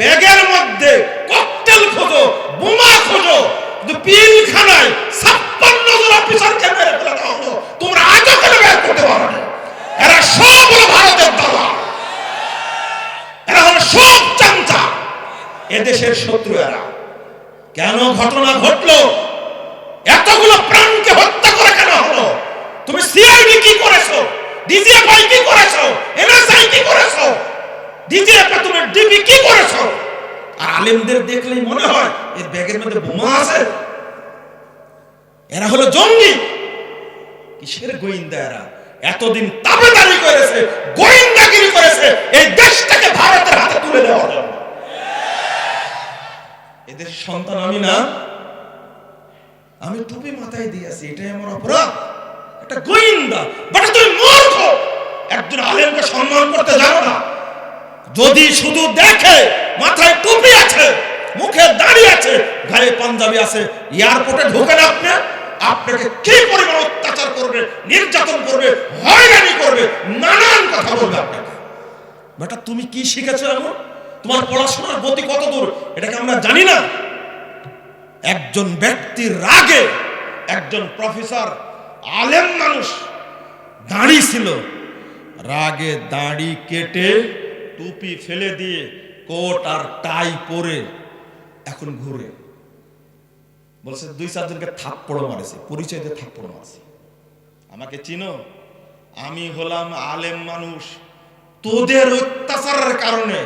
ব্যাগের মধ্যে ককটেল খোঁজো, বোমা খোঁজো, কিন্তু পিলখানায় ছাপ্পান্ন জন অফিসারকে মেরে দেওয়া হলো। তোমরা আজও কেন বের করতে পারো না? এরা সব হলো ভারতের দাদা এরা হলো সব চামচা। এদেশের শত্রু এরা। কেন ঘটনা ঘটলো এতগুলো প্রাণকে হত্যা করে কেন হলো তুমি সিআইডি কি করেছ ডিজিএফআই কি করেছ এনএসআই কি করেছ ডিজিএফ তুমি ডিবি কি করেছ আর আলেমদের দেখলেই মনে হয় এর ব্যাগের মধ্যে বোমা আছে এরা হলো জঙ্গি। কিসের গোয়েন্দা এরা? এতদিন তাবেদারি করেছে, গোয়েন্দাগিরি করেছে, এই দেশটাকে ভারতের হাতে তুলে দেওয়ার জন্য। এদের সন্তান আমি না। আমি টুপি মাথায় দিয়েছি এটাই আমার অপরাধ। একটা গোয়েন্দা। বাট তুমি মূর্খ! একজন আলেমকে সম্মান করতে জানো না। যদি শুধু দেখে মাথায় টুপি আছে, মুখে দাড়ি আছে, গায়ে পাঞ্জাবি আছে, এয়ারপোর্টে ঢোকেন আপনি? আপনাকে কি পরিমাণ অত্যাচার করবে, নির্যাতন করবে, হয়রানি করবে, নানান কথা বলবে আপনাকে। বেটা, তুমি কি শিখেছো এমন? তোমার পড়াশোনার গতি কত দূর? এটাকে আমরা জানি না। একজন ব্যক্তির রাগে একজন প্রফেসর, আলেম মানুষ দাড়ি ছিল। রাগে দাড়ি কেটে টুপি ফেলে দিয়ে কোট আর টাই পরে এখন ঘুরে। বলছে, দুই চারজনকে থাপ্পড় মারেছে, পরিচয় দিয়ে থাপ্পড় মারছে। আমাকে চিনো, আমি হলাম আলেম মানুষ। তোদের অত্যাচারের কারণে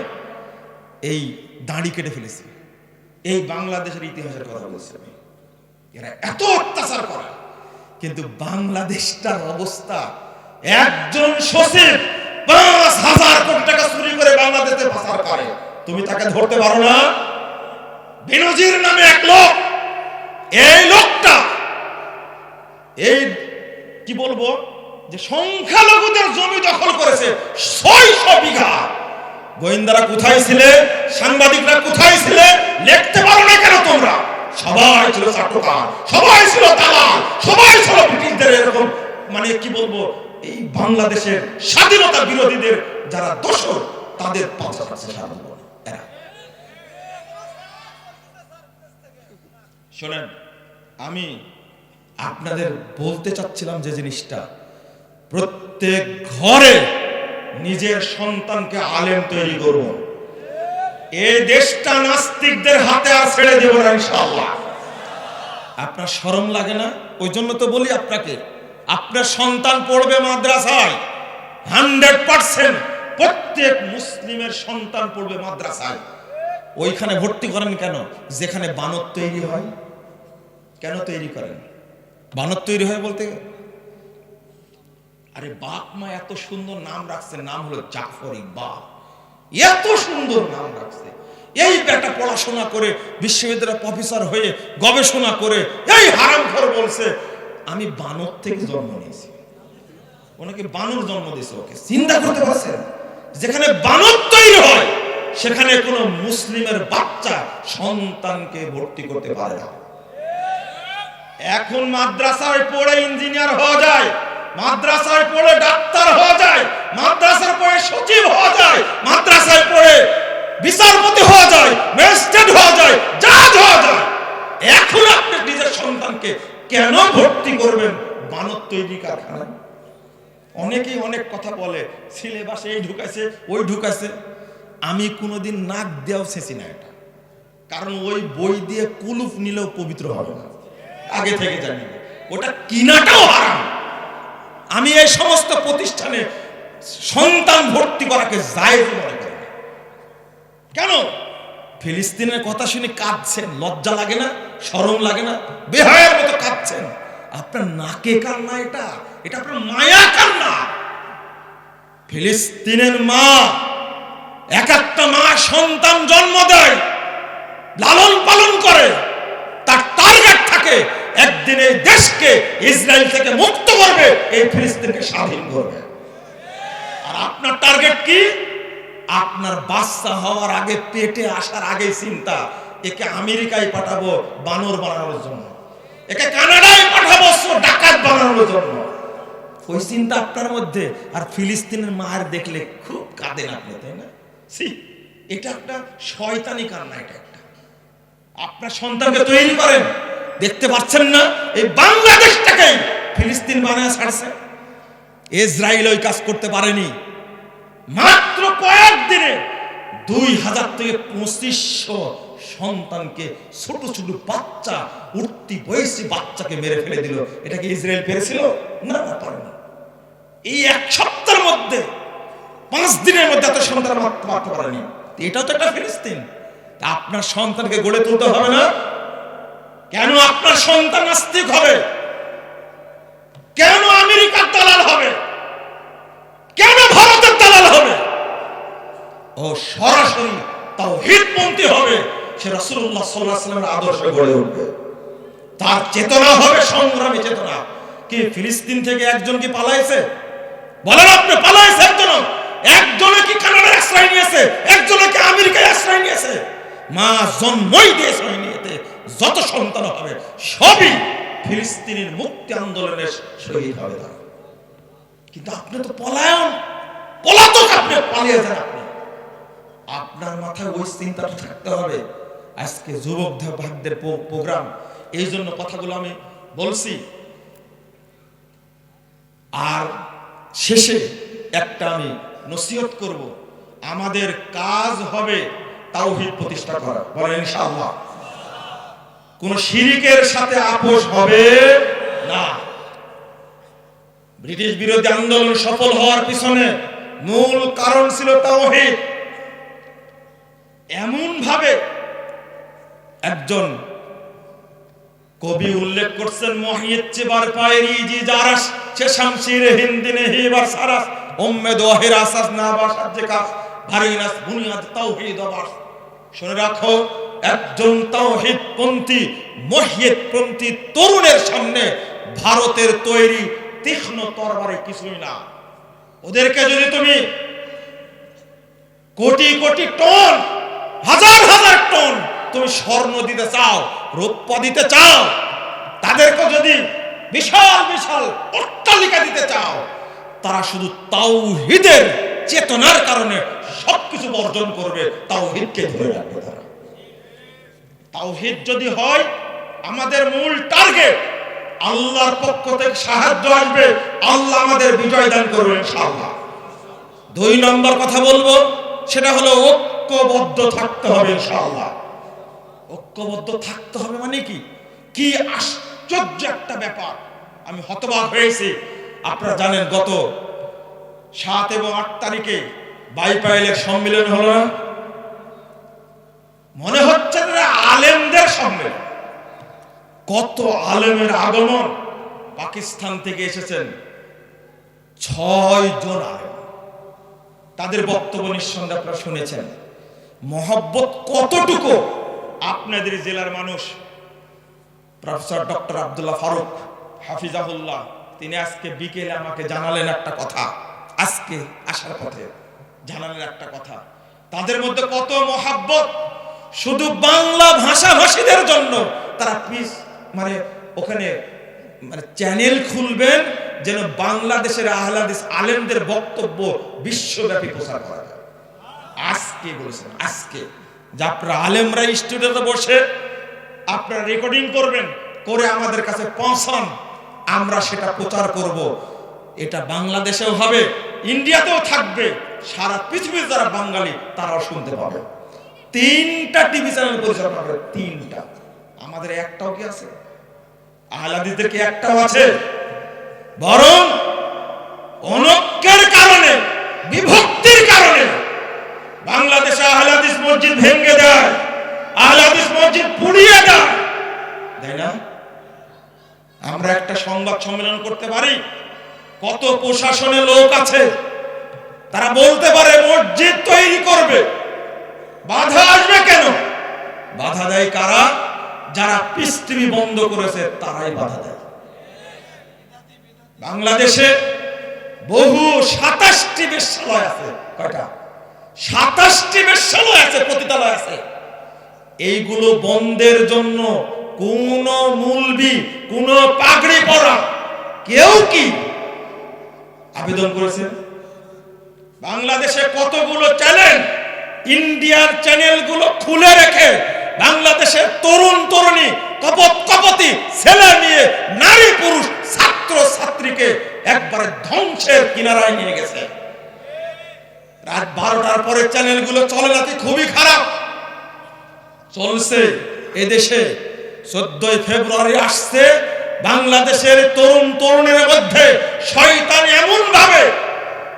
এই দাঁড়ি কেটে ফেলেছি। এই বাংলাদেশের ইতিহাসের কথা বলছি আমি। এরা এত অত্যাচার করে, কিন্তু বাংলাদেশটার অবস্থা, একজন সচিব পাঁচ হাজার কোটি টাকা চুরি করে বাংলাদেশে পাচার করে। তুমি তাকে ধরতে পারো না? বেনজির নামে এক লোক এই লোকটা, এই কি বলব, যে সংখ্যালঘুদের জমি দখল করেছে, ছয়শো বিঘা। গোয়েন্দারা কোথায় ছিলে, সাংবাদিকরা কোথায় ছিলে, লিখতে পারো না কেন তোমরা? সবাই ছিল চাট্টকার সবাই ছিল দালাল, সবাই ছিল ব্রিটিশদের এরকম মানে কি বলব, এই বাংলাদেশের স্বাধীনতা বিরোধীদের যারা দোষর, তাদের এরা। শোনেন আমি আপনাদের বলতে চাচ্ছিলাম যে জিনিসটা, প্রত্যেক ঘরে নিজের সন্তানকে আলেম তৈরি করব এই দেশটা নাস্তিকদের হাতে আর ছেড়ে দেব না, ইনশাআল্লাহ। আপনার শরম লাগে না? ওই জন্য তো বলি আপনাকে, আপনার সন্তান পড়বে মাদ্রাসায়। হান্ড্রেড পার্সেন্ট প্রত্যেক মুসলিমের সন্তান পড়বে মাদ্রাসায়। ওইখানে ভর্তি করেন কেন? যেখানে বানর তৈরি হয়। কেন তৈরি করেন? বানর তৈরি হয় বলতে? আরে বাপ মা এত সুন্দর নাম রাখছে, নাম হলো জাফর ইকবাল এত সুন্দর নাম রাখছে। এই বেটা পড়াশোনা করে বিশ্ববিদ্যালয় প্রফেসর হয়ে গবেষণা করে এই হারামখোর বলছে, আমি বানর থেকে জন্ম নিয়েছি। ওনাকে বানর জন্ম দিয়েছে ওকে। চিন্তা করতে পারছেন? যেখানে বানর তৈরি হয়, সেখানে কোনো মুসলিমের বাচ্চা সন্তানকে ভর্তি করতে পারে না। এখন মাদ্রাসায় পড়ে ইঞ্জিনিয়ার হওয়া যায়, মাদ্রাসায় পড়ে ডাক্তার হওয়া যায় মাদ্রাসায় পড়ে সচিব হওয়া যায়, মাদ্রাসায় পড়ে বিচারপতি হওয়া যায়, ম্যাজিস্ট্রেট হওয়া যায়, জাজ হওয়া যায়। এখন আপনি নিজের সন্তানকে কেন ভর্তি করবেন? বানর তৈরি কারখানায়। অনেকেই অনেক কথা বলে, সিলেবাসে এই ঢুকাইছে, ওই ঢুকাইছে। আমি কোনোদিন নাক দেওয়াও শেষি না এটা। কারণ ওই বই দিয়ে কুলুপ নিলেও পবিত্র হবে না। আগে থেকে জানি। ওটা কিনাটাও হারাম। আমি এই সমস্ত প্রতিষ্ঠানে সন্তান ভর্তি করাকে জায়েজ মনে করি কেন? ফিলিস্তিনের কথা শুনে কাঁদছেন লজ্জা লাগে না শরম লাগে না বেহায়ের মতো কাঁদছেন। আপনার নাকে কান্না এটা? এটা আপনার মায়া কান্না ফিলিস্তিনের মা এক একটা মা সন্তান জন্ম দেয় লালন পালন করে। টার্গেট একদিন এই দেশকে ইসরায়েল থেকে মুক্ত করবে, এই ফিলিস্তিনকে স্বাধীন করবে। আর আপনার টার্গেট কি? আপনার বাচ্চা হওয়ার আগে, পেটে আসার আগে চিন্তা, একে আমেরিকায় পাঠাবো বানর বানানোর জন্য। একে কানাডায় পাঠাবো ডাকাত বানানোর জন্য। ওই চিন্তা আপনার মধ্যে, আর ফিলিস্তিনের মায়ের দেখলে খুব কাঁদেন আপনি, তাই না? সি এটা একটা শয়তানি কান্না, এটা একটা। আপনার সন্তানকে তৈরি করেন। দেখতে পাচ্ছেন না, এই বাংলাদেশটাকে ফিলিস্তিন বানায় ছাড়ছে। ইসরায়েল ওই কাজ করতে পারেনি। মাত্র কয়েকদিনে দুই হাজার থেকে পঁচিশশো সন্তানকে ছোট ছোট বাচ্চা, উঠতি বয়সী বাচ্চাকে মেরে ফেলে দিল। এটা কি ইসরায়েল পেরেছিল? না না পারেনি এই এক সপ্তাহের মধ্যে, পাঁচ দিনের মধ্যে এত সন্তান মারতে পারেনি। এটাও তো একটা ফিলিস্তিন। আপনার সন্তানকে গড়ে তুলতে হবে না কেন আপনার সন্তান নাস্তিক হবে? কেন আমেরিকার দালাল হবে? কেন ভারতের দালাল হবে? ও সরাসরি তাও হিতপন্থী হবে সে আলাইহি সাল্লামের আদর্শে গড়ে উঠবে। তার চেতনা হবে সংগ্রামী চেতনা। কি ফিলিস্তিন থেকে একজন কি পালাইছে? বলেন আপনি পালাইছে একজন। একজনে কি কানাডার আশ্রয় নিয়েছে? একজনে কি আমেরিকায় আশ্রয় নিয়েছে? মা জন্মই দিয়েছে যত সন্তান হবে, সবই ফিলিস্তিনের মুক্তি আন্দোলনের শহীদ হবে তারা। কিন্তু আপনি তো পলায়ন, পলাতক আপনি, পালিয়ে যান আপনি। আপনার মাথায় ওই চিন্তাটা থাকতে হবে। আজকে যুবক ভাগদের প্রোগ্রাম, এই জন্য কথাগুলো আমি বলছি। আর শেষে একটা আমি নসিহত করব, আমাদের কাজ হবে তাওহীদ প্রতিষ্ঠা করা। বলেন ইনশাআল্লাহ। কোন শিরিকের সাথে আপোষ হবে না। ব্রিটিশ বিরোধী আন্দোলন সফল হওয়ার পিছনে মূল কারণ ছিল তাওহীদ। এমন ভাবে একজন কবি উল্লেখ করছেন মহিয়ত চেবার পায়রি জি জারাস সে শামশির হিন্দিনে হিবার সারাস, উম্মে দোহের আসাস না বাসার যে কাজ ভারিনাস বুনিয়াদ তাওহীদ আবাস শুনে রাখো একজন তাওহীদ পন্থী মহিয়ত পন্থী তরুণের সামনে ভারতের তৈরি তীক্ষ্ণ তরবারে কিছুই না। ওদেরকে যদি তুমি কোটি কোটি টন, হাজার হাজার টন তুমি স্বর্ণ দিতে চাও, রৌপ্য দিতে চাও, তাদেরকে যদি বিশাল বিশাল অট্টালিকা দিতে চাও, তারা শুধু তাওহিদের চেতনার কারণে সবকিছু বর্জন করবে, তাওহিদকে ধরে রাখবে তারা। তাওহিদ যদি হয়, আমাদের মূল টার্গেট আল্লাহর পক্ষ থেকে সাহায্য আসবে, আল্লাহ আমাদের বিজয় দান করবে ইনশাআল্লাহ। দুই নম্বর কথা বলব, সেটা হলো ঐক্যবদ্ধ থাকতে হবে ইনশাআল্লাহ। ঐক্যবদ্ধ থাকতে হবে মানে কি? কি আশ্চর্য একটা ব্যাপার। আমি হতবাক হয়েছি। আপনারা জানেন গত সাত এবং আট তারিখে বাইপাইলের সম্মেলন হলো না? মনে হচ্ছে না আলেমদের সম্মেলন কত আলেমের আগমন পাকিস্তান থেকে এসেছেন। ছয় জন আলেম। তাদের বক্তব্য নিঃসন্দেহে আপনারা শুনেছেন। মহব্বত কতটুকু আপনাদের জেলার মানুষ? প্রফেসর ডক্টর আব্দুল্লাহ ফারুক হাফিজাহুল্লাহ, তিনি আজকে বিকেলে আমাকে জানালেন একটা কথা। আজকে আসার পথে জানালেন একটা কথা। তাদের মধ্যে কত মহাব্বত? শুধু বাংলা ভাষাভাষীদের জন্য তারা পিস মানে ওখানে মানে চ্যানেল খুলবেন যেন বাংলাদেশের আহলাদিস আলেমদের বক্তব্য বিশ্বব্যাপী প্রচার করা যায়। আজকে বলেছেন, আজকে। যে আপনারা আলেমরা স্টুডিওতে বসে আপনারা রেকর্ডিং করবেন, করে আমাদের কাছে পৌঁছান, আমরা সেটা প্রচার করব। এটা বাংলাদেশেও হবে, ইন্ডিয়াতেও থাকবে, সারা পৃথিবীর যারা বাঙালি তারাও শুনতে পাবে। তিনটা টিভি চ্যানেল পরিচালনা করে তিনটা। আমাদের একটাও কি আছে? আহলাদিসদের কি একটাও আছে? বরং অনৈক্যের কারণে, বিভক্তির কারণে বাংলাদেশে আহলাদিস মসজিদ ভেঙে দেয়, আহলাদিস মসজিদ পুড়িয়ে দেয়। তাই না? আমরা একটা সংবাদ সম্মেলন করতে পারি, কত প্রশাসনে লোক আছে, তারা বলতে পারে মসজিদ তৈরি করবে। বাধা আসবে কেন? বাধা দেয় কারা? যারা পৃথিবী বন্ধ করেছে, তারাই বাধা দেয়। বাংলাদেশে বহু সাতাশটি বেশ্যালয় আছে। কয়টা? সাতাশটি বেশ্যালয় আছে, পতিতালয় আছে। এইগুলো বন্ধের জন্য কোন মূলবি, কোন পাগড়ি পরা কেউ কি আবেদন করেছে? বাংলাদেশে কতগুলো চ্যানেল ইন্ডিয়ার চ্যানেলগুলো খুলে রেখে বাংলাদেশের তরুণ তরুণী, কপত কপতি, ছেলে নিয়ে নারী পুরুষ, ছাত্র ছাত্রীকে একবারে ধ্বংসের কিনারায় নিয়ে গেছে। রাত বারোটার পরে চ্যানেলগুলো চলে না খুবই খারাপ। চলছে এদেশে। চোদ্দই ফেব্রুয়ারি আসছে বাংলাদেশের তরুণ তরুণের মধ্যে শয়তান এমন ভাবে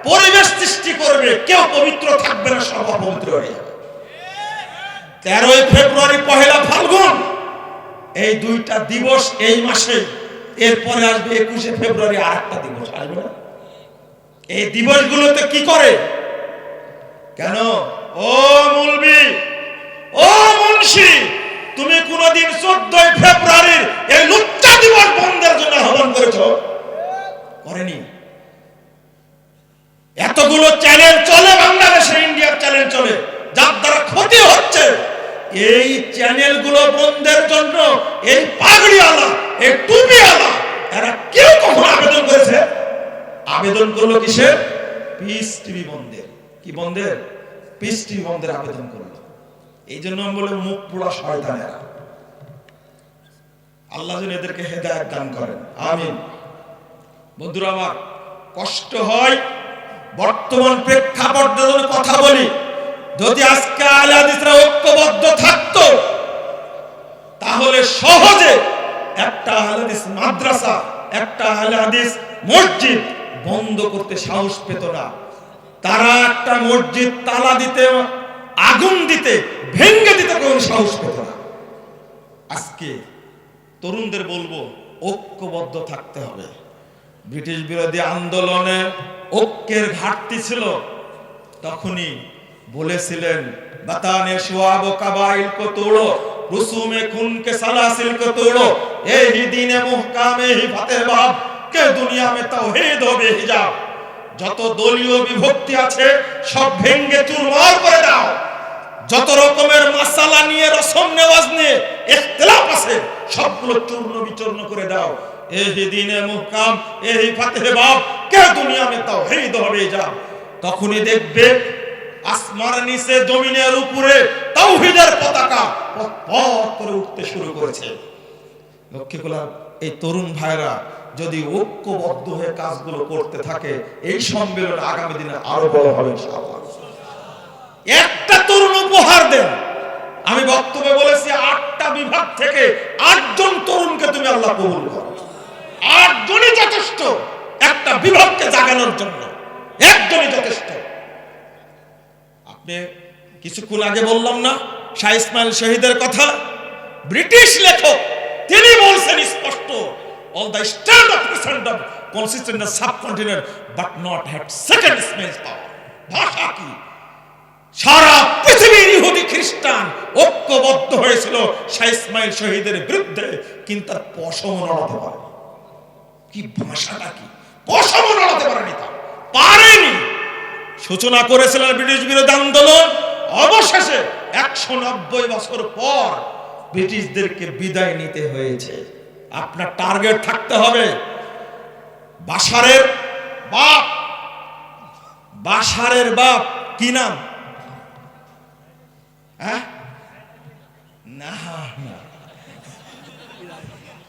পরিবেশ সৃষ্টি করবে, কেউ পবিত্র থাকবে না সব অপবিত্র হয়ে। যাবে তেরোই ফেব্রুয়ারি, পহেলা ফাল্গুন। এই দুইটা দিবস এই মাসে, এরপরে আসবে একুশে ফেব্রুয়ারি, আর একটা দিবস আসবে না। এই দিবসগুলোতে কি করে? কেন? ও মুলবি, ও মুন্সি, তুমি কোনদিন চোদ্দই ফেব্রুয়ারির এই লুচ্চা দিবস বন্ধের জন্য আহ্বান করেছ? করেনি। এতগুলো চ্যানেল চলে, বাংলাদেশে ইন্ডিয়ার চ্যানেল চলে। যার দ্বারা ক্ষতি হচ্ছে। এই চ্যানেলগুলো বন্ধের জন্য এই পাগড়িওয়ালা, এই টুপিওয়ালা, এরা কেউ কখনো আবেদন করেছে? আবেদন করল কিসে পিস টিভি বন্ধের। কি বন্ধের? পিস টিভি বন্ধের আবেদন করল। এই জন্য আমি বলে মুখ পোড়া শয়তানেরা। আল্লাহ যেন এদেরকে হেদায়ত দান করেন। আমিন। বন্ধুরা আমার, কষ্ট হয় বর্তমান প্রেক্ষাপট যদি কথা বলি, যদি আজকে আলে হাদিসরা ঐক্যবদ্ধ থাকতো, তাহলে সহজে একটা হাদিস মাদ্রাসা, একটা হাদিস মসজিদ বন্ধ করতে সাহস পেত না। তারা একটা মসজিদ তালা দিতে, আগুন দিতে ভেঙ্গে দিতে কোনো সাহস পেত না। আজকে তরুণদের বলব, ঐক্যবদ্ধ থাকতে হবে। ব্রিটিশ বিরোধী আন্দোলনে ঐক্যের ঘাটতি ছিল, তখনই বলেছিলেন, বাতানে শুয়াব কাবাইল কো তোড়ো, রুসুমে খুন কে সালাসিল কো তোড়ো, এই দিনে মুহকামে হিফাতে বাব, কে দুনিয়া মে তাওহীদ হবে হিজাব যত দলীয় বিভক্তি আছে, সব ভেঙ্গে চুরমার করে দাও। যত রকমের মাসালা নিয়ে রসম নেওয়াজ নিয়ে ইখতিলাফ আছে, সবগুলো চূর্ণ বিচূর্ণ করে দাও। এই দিনে মুহকাম এই ফাতেহে বাপ, কে দুনিয়া মে তাওহীদ হবে যা তখনই দেখবে আসমার নিচে, জমিনের উপরে তাওহীদের পতাকা পথ করে উঠতে শুরু করেছে। লক্ষ্য করলাম এই তরুণ ভাইরা যদি ঐক্যবদ্ধ হয়ে কাজগুলো করতে থাকে, এই সম্মেলন আগামী দিনে আরও বড় হবে একটা তরুণ উপহার দেন। আমি বক্তব্যে বলেছি, আটটা বিভাগ থেকে আটজন তরুণকে তুমি আল্লাহ কবুল করো। আটজনই যথেষ্ট। একটা বিভাগকে জাগানোর জন্য। একজনই যথেষ্ট। আপনি কিছুক্ষণ আগে বললাম না, শাহ ইসমাইল শহীদের কথা? ব্রিটিশ লেখক, তিনি বলছেন স্পষ্ট the stand of Christendom consist in the subcontinent, but not had second Ismail's power. ভাষা কি? সারা পৃথিবীর ইহুদি খ্রিস্টান ঐক্যবদ্ধ হয়েছিল শাহ ইসমাইল শহীদের বিরুদ্ধে, কিন্তু তার পশম নড়াতে পারে কি ভাষাটা কি? পশম নড়াতে পারেনি তা। পারেনি। সূচনা করেছিলেন ব্রিটিশ বিরোধী আন্দোলন। অবশেষে একশো নব্বই বছর পর ব্রিটিশদেরকে বিদায় নিতে হয়েছে। আপনার টার্গেট থাকতে হবে। বাসারের বাপ। বাসারের বাপ, কি নাম? হ্যাঁ? না।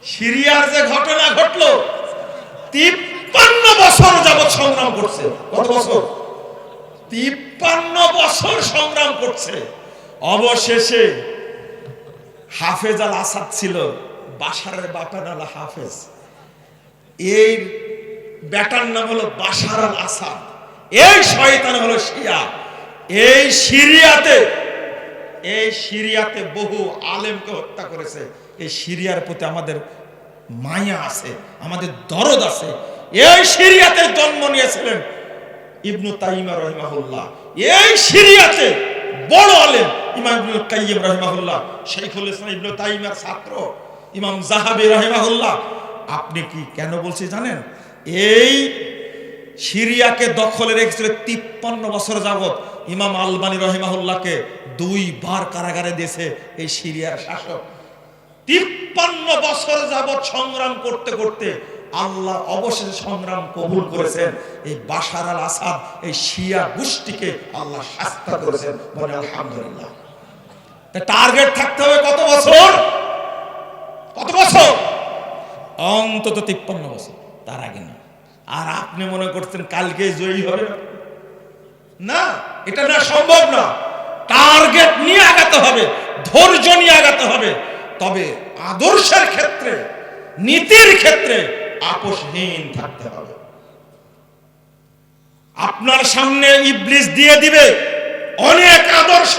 সিরিয়ার যে ঘটনা ঘটলো তিপ্পান্ন বছর যাবৎ সংগ্রাম করছে। কত বছর? তিপ্পান্ন বছর সংগ্রাম করছে। অবশেষে হাফেজ আল আসাদ ছিল বাসারের বাপের নাম হাফেজ। এই ব্যাটার নাম হলো বাসার আল আসাদ। এই শয়তান হলো শিয়া। এই সিরিয়াতে এই সিরিয়াতে বহু আলেমকে হত্যা করেছে। এই সিরিয়ার প্রতি আমাদের মায়া আছে, আমাদের দরদ আছে। এই সিরিয়াতে জন্ম নিয়েছিলেন ইবনু তাইমা রহিমাহুল্লাহ। এই সিরিয়াতে বড় আলেম ইমাম ইবনুল কাইয়িম রহিমাহুল্লাহ ইসলাম ইবনু তাইমার ছাত্র, ইমাম জাহাবি আপনি কি কেন বলছি জানেন? এই সিরিয়াকে দখলে রেখেছিল তিপ্পান্ন বছর যাবত ইমাম আলবানী রহিমাহুল্লাহকে দুইবার কারাগারে দিয়েছে এই সিরিয়ার শাসক। তিপ্পান্ন বছর যাবৎ সংগ্রাম করতে করতে আল্লাহ অবশেষে সংগ্রাম কবুল করেছেন। এই বাশার আল আসাদ, এই শিয়া গোষ্ঠীকে আল্লাহ শাস্তা করেছেন বলে আলহামদুলিল্লাহ। টার্গেট থাকতে হবে কত বছর? কত বছর? অন্তত তিপ্পান্ন বছর, তার আগে না। আর আপনি মনে করছেন কালকে জয়ী হবে? না? না, এটা না সম্ভব না। টার্গেট নিয়ে আগাতে হবে, ধৈর্য নিয়ে আগাতে হবে। তবে আদর্শের ক্ষেত্রে, নীতির ক্ষেত্রে আপোষহীন থাকতে হবে। আপনার সামনে ইবলিস দিয়ে দিবে অনেক আদর্শ।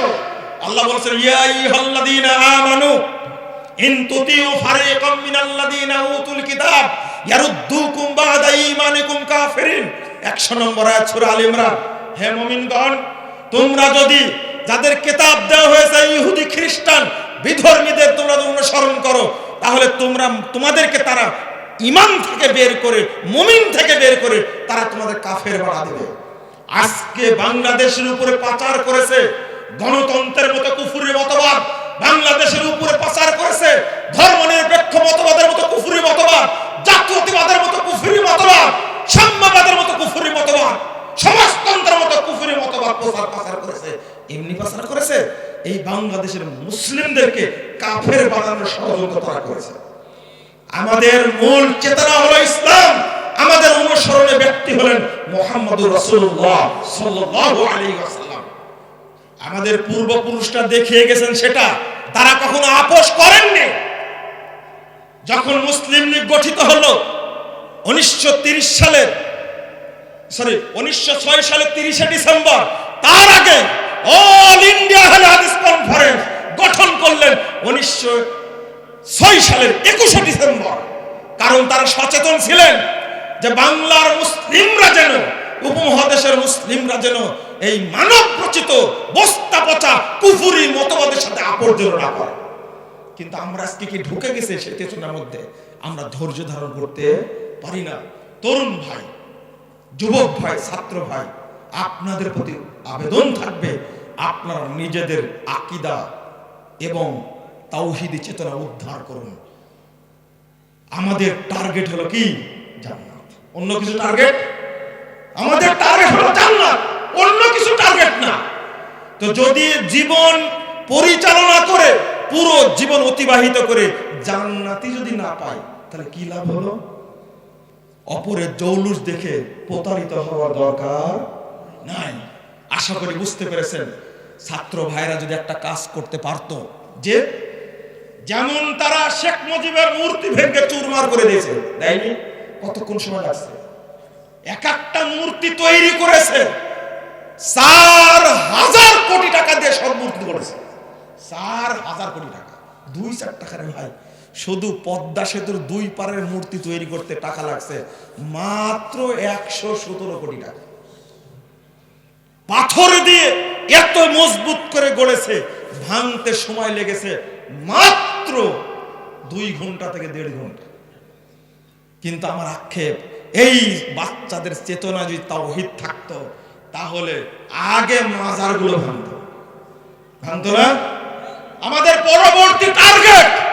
আল্লাহ বলেছেন, ইয়া আইয়ুহাল্লাযীনা আমানু, ইন তুতিউ ফারিকাম মিনাল্লাযীনা উতুল কিতাব, ইয়ারুদ্দুকুম বাদা ঈমানিকুম কাফিরিন। 100 নম্বর আয়াত সূরা আল ইমরান। হে মুমিনগণ, তোমরা যদি যাদের কিতাব দেওয়া হয়েছে ইহুদি খ্রিস্টান বিধর্মীদের তোমরা অনুসরণ করো, তাহলে তোমরা, তোমাদেরকে তারা ইমান থেকে বের করে, মুমিন থেকে বের করে তারা তোমাদের কাফের বাড়া দেবে। আজকে বাংলাদেশের উপরে পাচার করেছে গণতন্ত্রের মতো কুফুরি মতবাদ। বাংলাদেশের উপরে পাচার করেছে ধর্ম নিরপেক্ষ মতবাদের মতো কুফুরি মতবাদ, জাতীয়তাবাদের মতো কুফুরি মতবাদ, সাম্যবাদের মতো কুফুরি মতবাদ, সমাজতন্ত্রের আমাদের মূল চেতনা হলো ইসলাম। আমাদের অনুসরণে ব্যক্তি হলেন আমাদের পূর্বপুরুষরা দেখিয়ে গেছেন সেটা, তারা কখনো আপোষ করেননি। যখন মুসলিম লীগ গঠিত হলো, উনিশশো সালের সরি, উনিশশো সালের তিরিশে ডিসেম্বর, তার আগে অল ইন্ডিয়া হাদিস কনফারেন্স গঠন করলেন উনিশশো ছয় সালের একুশে ডিসেম্বর। কারণ তারা সচেতন ছিলেন যে বাংলার মুসলিমরা যেন, উপমহাদেশের মুসলিমরা যেন এই মানব রচিত বস্তা পচা কুফুরি মতবাদের সাথে আপর্জন না করে। কিন্তু আমরা আজকে কি ঢুকে গেছে সে চেতনার মধ্যে? আমরা ধৈর্য ধারণ করতে পারি না। তরুণ ভাই যুবক ভাই, ছাত্র ভাই, আপনাদের প্রতি আবেদন থাকবে আপনারা নিজেদের আকিদা এবং তাওহিদি চেতনা উদ্ধার করুন। আমাদের টার্গেট হলো কি? জান্নাত। অন্য কিছু টার্গেট? আমাদের টার্গেট হলো জান্নাত। অন্য কিছু টার্গেট না। তো যদি জীবন পরিচালনা করে, পুরো জীবন অতিবাহিত করে জান্নাতি যদি না পাই তাহলে কি লাভ হলো? অপরের জৌলুস দেখে প্রতারিত হওয়ার দরকার নাই। আশা করি বুঝতে পেরেছেন, ছাত্র ভাইরা যদি একটা কাজ করতে পারতো, যে যেমন তারা শেখ মুজিবের মূর্তি ভেঙে চুরমার করে দিয়েছে, দেয়নি? কতক্ষণ সময় লাগছে? এক একটা মূর্তি তৈরি করেছে, চার হাজার কোটি টাকা দিয়ে সব মূর্তি করেছে। চার হাজার কোটি টাকা, দুই চার টাকার ভাই। শুধু পদ্মা সেতুর দুই পারের মূর্তি তৈরি করতে টাকা লাগছে। মাত্র একশো সতেরো কোটি টাকা। পাথর দিয়ে এত মজবুত করে গড়েছে, ভাঙতে সময় লেগেছে মাত্র দুই ঘণ্টা থেকে দেড় ঘণ্টা। কিন্তু আমার আক্ষেপ, এই বাচ্চাদের চেতনা যদি তাওহিদ থাকতো, তাহলে আগে মাজারগুলো ভাঙতো। ভাঙতো না? আমাদের পরবর্তী টার্গেট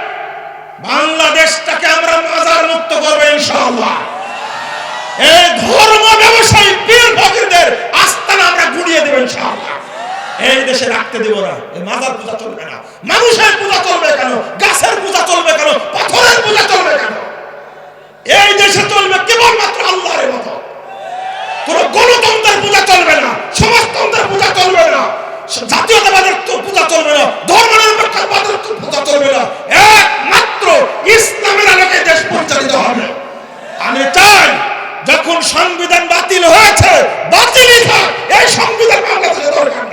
বাংলাদেশটাকে আমরা মাজার মুক্ত করব ইনশাআল্লাহ। এই ধর্ম ব্যবসায়ী পীর ফকিরদের আস্তানা আমরা গুড়িয়ে দেব ইনশাআল্লাহ। এই দেশে রাখতে দেব না, এই মাজার পূজা চলবে না। মানুষের পূজা চলবে কেন? গাছের পূজা চলবে কেন? পাথরের পূজা চলবে কেন? এই দেশে চলবে কেবলমাত্র আল্লাহর মতো। কোন গণতন্ত্রের পূজা চলবে না, সমাজতন্ত্রের পূজা চলবে না। জাতীয়তাবাদের পূজা চলবে না ধর্ম নিরপেক্ষবাদের পূজা চলবে না। একমাত্র ইসলামের আলোকে দেশ পরিচালিত হবে। আমি চাই যখন সংবিধান বাতিল হয়েছে বাতিল এই সংবিধান বাংলাদেশের দরকার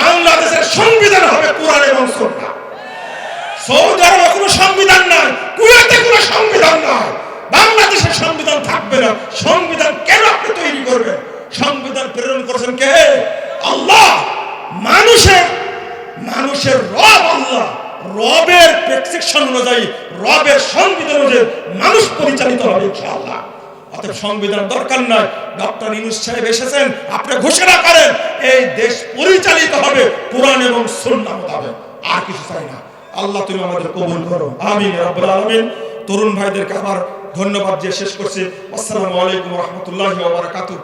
বাংলাদেশের সংবিধান হবে কোরআন এবং সুন্নাহ। সৌদি আরবে কোনো সংবিধান নাই কুয়েতে কোনো সংবিধান নাই বাংলাদেশের সংবিধান থাকবে না সংবিধান কেন আপনি তৈরি করবেন সংবিধান প্রেরণ করেছেন কে আল্লাহ মানুষের মানুষের রব আল্লাহ রবের প্রেসক্রিপশন অনুযায়ী রবের সংবিধান অনুযায়ী মানুষ পরিচালিত হবে ইনশাআল্লাহ অতএব সংবিধান দরকার নয়। ডক্টর ইনুস সাহেব এসেছেন, আপনি ঘোষণা করেন, এই দেশ পরিচালিত হবে কোরআন এবং সুন্নাহ মোতাবেক। আর কিছু চাই না। আল্লাহ তুমি আমাদের কবুল করো। আমিন রাব্বুল আলামিন। তরুণ ভাইদেরকে আবার ধন্যবাদ দিয়ে শেষ করছি। আসসালামু আলাইকুম ওয়া বারাকাতুহ।